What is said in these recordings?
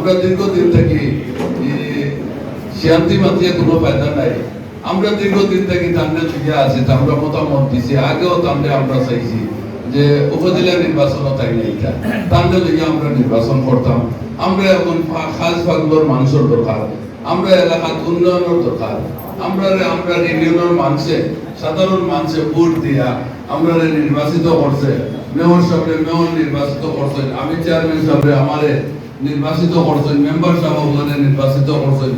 আমরা দীর্ঘদিন থেকে শান্তি মাতিয়ে কোনো ফায়দা নাই। আমরা দীর্ঘদিন থেকে তান্ডে লিগে আছি আমরা মতামত দিছি। আগেও তান্ডে আমরা চাইছি যে উপজেলা নির্বাচন তাই নাই তান্ডে লিগে আমরা নির্বাচন করতাম। আমরা এখন খাস ফাগুলোর মানুষের দরকার। আমরা এলাকার উন্নয়নের দরকার। আমরা আমরা ইউনিয়নের মানুষে, সাধারণ মানুষে ভোট দিয়া আমরা নির্বাচিত করছে। মেয়র সাহেব মেয়র নির্বাচিত করছে। আমি চেয়ারম্যান সাহেব আমারে নির্বাচিত করছেন মেম্বার সাহেব নির্বাচিত করছেন।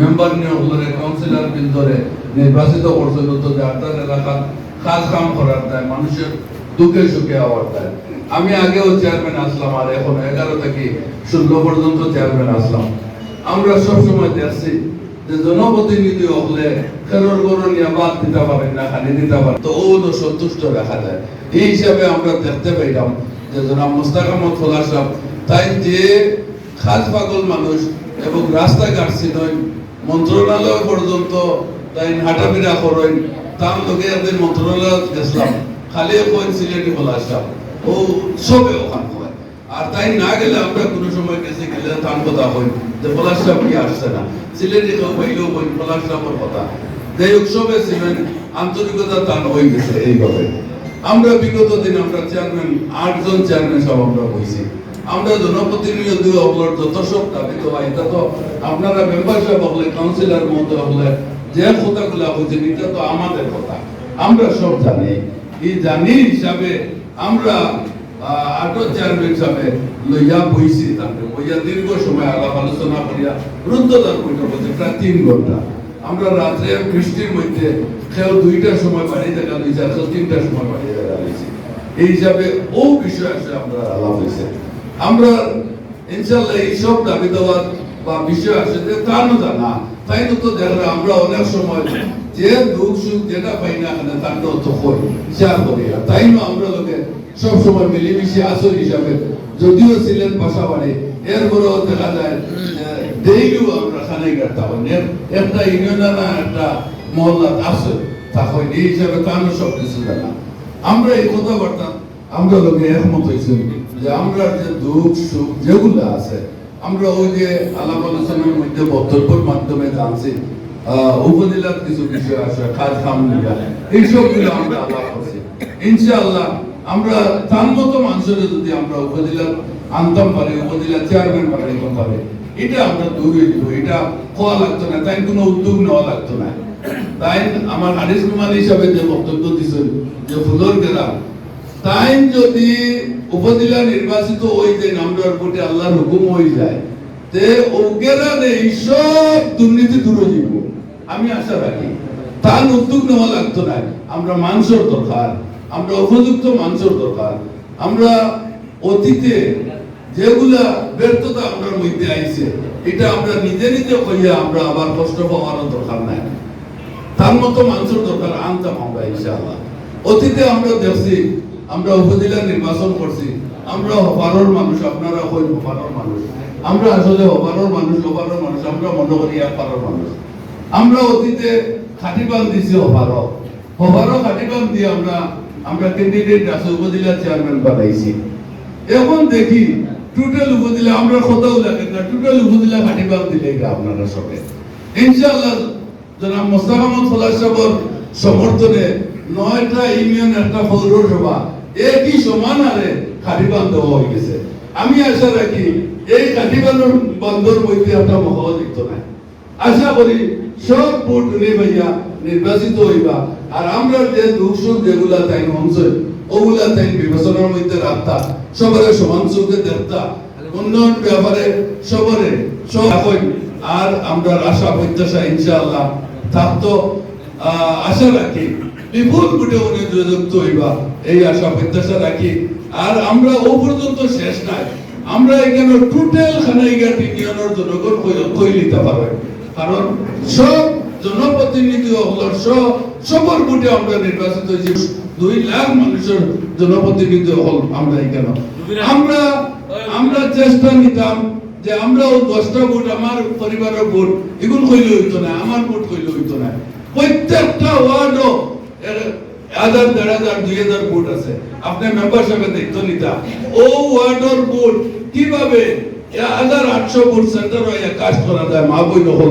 মেম্বার নিয়ে ওগুলো কাউন্সিলর বিন্দরে নির্বাচিত করছেন তো আপনার এলাকার কাজ কাম করার দেয়, মানুষের দুঃখে সুখে হওয়ার দেয়। আমি আগেও চেয়ারম্যান আসলাম আর এখন এগারো থেকে ষোলো পর্যন্ত চেয়ারম্যান আসলাম। আমরা সবসময় দেখছি যে জনপ্রতিনিধি হলে খেলোর গরু নিয়ে বাদ দিতে পারেন না, খালি দিতে পারেন তো ও তো সন্তুষ্ট দেখা যায়। এই হিসাবে আমরা দেখতে পাইলাম যে জনাব মুস্তাক আহমদ খোলা সাহেব তাই যে খাস পাগল মানুষ এবং রাস্তাঘাট চিনই মন্ত্রণালয় পর্যন্ত তাই হাঁটাফেরা করেন। তার লোকে একদিন মন্ত্রণালয় গেছিলাম। খালি কইন সিলেটি খোলা সাহেব ও সবে ওখান হয়। আর তাই না গেলে আমরা কোনো সময় গেছি, গেলে তার কথা হই যে পলাশ সাহেব কি আসছে না। সিলেটে কেউ পাইলেও বই পলাশ সাহেবের কথা। যে উৎসবে ছিলেন আন্তরিকতা তার হয়ে গেছে এইভাবে আমরা বিগত দিন আমরা চেয়ারম্যান আটজন চেয়ারম্যান সব আমরা হয়েছি আমরা জনপ্রতিনিধি হবলার যত সব দাবি তো এটা তো আপনারা মেম্বার সাহেব হলে কাউন্সিলর মধ্যে হলে, যে কথাগুলা হয়েছে এটা তো আমাদের কথা। আমরা সব জানি। এই জানি হিসাবে আমরা আটো চেয়ারম্যান হিসাবে লইয়া বইছি তাকে। বইয়া দীর্ঘ সময় আলাপ আলোচনা করিয়া রুদ্ধদার বৈঠক হচ্ছে প্রায় তিন ঘণ্টা। আমরা রাত্রে বৃষ্টির মধ্যে কেউ দুইটার সময় বাড়ি দেখা দিয়েছে আর তিনটার সময় বাড়ি দেখা দিয়েছি এই হিসাবে ও বিষয় আছে আমরা আলাপ হয়েছে আমরা ইনশাল্লাহ এই সব দাবি দেওয়ার বা বিষয় আছে যে তা না জানা তাই তো তো দেখা আমরা অনেক সময় যে দুঃখ সুখ যেটা পাই না কেন তার তো করি শেয়ার করি। তাই না আমরা লোকে সব সময় মিলেমিশে আসল হিসাবে, যদিও ছিলেন বাড়ি এরপরেও দেখা যায় ডেইলিও আমরা কাটতে পারি একটা ইউনিয়ন না একটা মহল্লা আছে, তা হয় এই হিসাবে তারও সব কিছু জানা। আমরা এই কথাবার্তা আমরা লোকে একমত হয়েছি। যে আমরা যে দুঃখ, সুখ যেগুলো আছে, আমরা ওই যে আলাপ আলোচনার মধ্যে বক্তব্যের মাধ্যমে জানছি উপজেলার কিছু বিষয় আছে খাজ খাম এইসবগুলো আমরা আলাপ করছি। ইনশাআল্লাহ আমরা তার মতো মানুষের যদি আমরা উপজেলার আনতাম পারি উপজেলা চেয়ারম্যান বানাইতাম পারি এটা আমরা দূর দিব এটা হওয়া লাগতো না, তাই কোনো উদ্যোগ নেওয়া লাগতো না। তাই আমার হারিস কুমার হিসাবে যে বক্তব্য দিছেন, যে ফুলর গেলাম তাই যদি উপজেলা নির্বাচিত ওই যে নামটার প্রতি আল্লাহর হুকুম হয়ে যায়, তে ওগেরা এই সব দুর্নীতি দূর যাব। আমি আশা রাখি। তার উদ্যোগ নেওয়া লাগতো না। আমরা মানুষের দরকার, আমরা উপযুক্ত মানুষের দরকার। আমরা অতীতে যেগুলা ব্যর্থতা আমরা মধ্যে আইছে, এটা আমরা নিজে নিজে কইয়া আমরা আবার কষ্ট পাওয়ার দরকার নাই। তার মতো মানুষের দরকার আনতাম আমরা, ইনশাআল্লাহ। অতীতে আমরা দেখছি আমরা উপজেলা নির্বাচন করছি। আমরা হবারর মানুষ, আপনারা হই হবারর মানুষ। আমরা আসলে হবারর মানুষ হবারর মানুষ, আমরা মনে করি এক পারর মানুষ। আমরা অতীতে খাটিবান দিছি হবার। হবার খাটিবান দিয়ে আমরা আমরা ক্যান্ডিডেট আছে, উপজেলা চেয়ারম্যান বানাইছি। এখন দেখি টোটাল উপজেলা, আমরা কোথাও লাগে না টোটাল উপজেলা খাটিবান দিলে আপনারা সবে ইনশাআল্লাহ, জনাব মোস্তাক আহমদ ফলাস সমর্থনে নয়টা ইউনিয়ন, একটা পৌরসভা একই সমান হারে খাটিবান দেওয়া হয়ে গেছে? আমি আশা রাখি এই খাটিবানের বন্ধর মধ্যে একটা মহল দিত না আশা করি সব ভোট নে ভাইয়া নির্বাচিত হইবা আর আমরা যে সুখ যেগুলা তাই হংসই ওগুলা তাই বিবেচনার মধ্যে রাখতা সবারে সমান চোখে দেখতা উন্নয়ন ব্যাপারে সবারে সব আর আমরা আশা প্রত্যাশা ইনশাআল্লাহ থাকতো। আশা রাখি বিপুল ভোটে উনি যুক্ত হইবা। এই আশা প্রত্যাশা রাখি। আর আমরা ও পর্যন্ত শেষ নাই। আমরা এখানে টোটাল খানাইঘাট ইউনিয়নের জনগণ কই- নিতে পারবে। কারণ সব জনপ্রতিনিধি হল সব সবর ভোটে আমরা নির্বাচিত হয়েছি। দুই লাখ মানুষের জনপ্রতিনিধি হল আমরা এখানে। আমরা আমরা চেষ্টা নিতাম যে আমরা ও দশটা ভোট আমার পরিবারের ভোট এগুলো কইলে হইতো না আমার ভোট কইলে হইতো না। প্রত্যেকটা ওয়ার্ডও হাজার দেড় হাজার, দুই হাজার ভোট আছে। আপনি মেম্বার সাহেব দেখতো নিতা ও ওয়ার্ডের ভোট। কীভাবে? হাজার আটশো ভোট সেন্টার হয়ে কাজ করা যায়, মা বই নহল